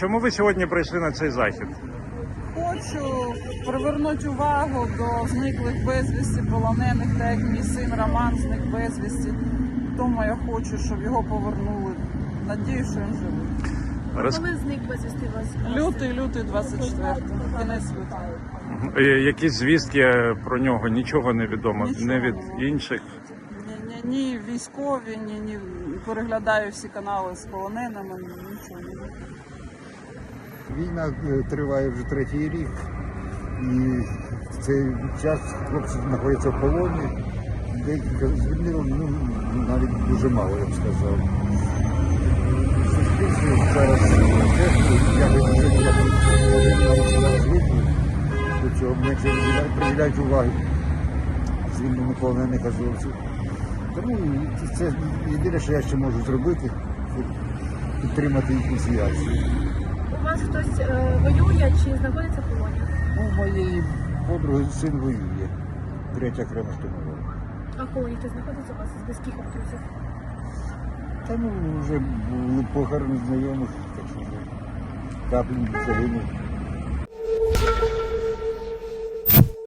Чому ви сьогодні прийшли на цей захід? Хочу привернути увагу до зниклих безвісті полонених, так як мій син Роман зник безвісті. Тому я хочу, щоб його повернули. Надію, що він живий. Роз... Коли зник безвісти вас? Лютий, лютий 24 кінець лютого. Е, Якісь звістки про нього нічого не відомо, Нічого. не від інших. Ні, ні, ні військові, ні, ні переглядаю всі канали з полоненими, нічого не Війна е, триває вже третій рік, і в цей час хлопці знаходяться в полоні. Деякі звільнили, ну навіть дуже мало, я б сказав. Суспільство зараз я звикли до цього менше приділяють- уваги звільненню полонених азовців. Тому це єдине, що я ще можу зробити, підтримати їхню акцію. Вас хтось е, воює чи знаходиться в полоні? Ну, у моєї подруги син воює. Третя окрема штурмова. А коли хтось знаходиться у вас з близьких друзів? Та ну вже були похорони знайомих, так що вже каплі, загинув.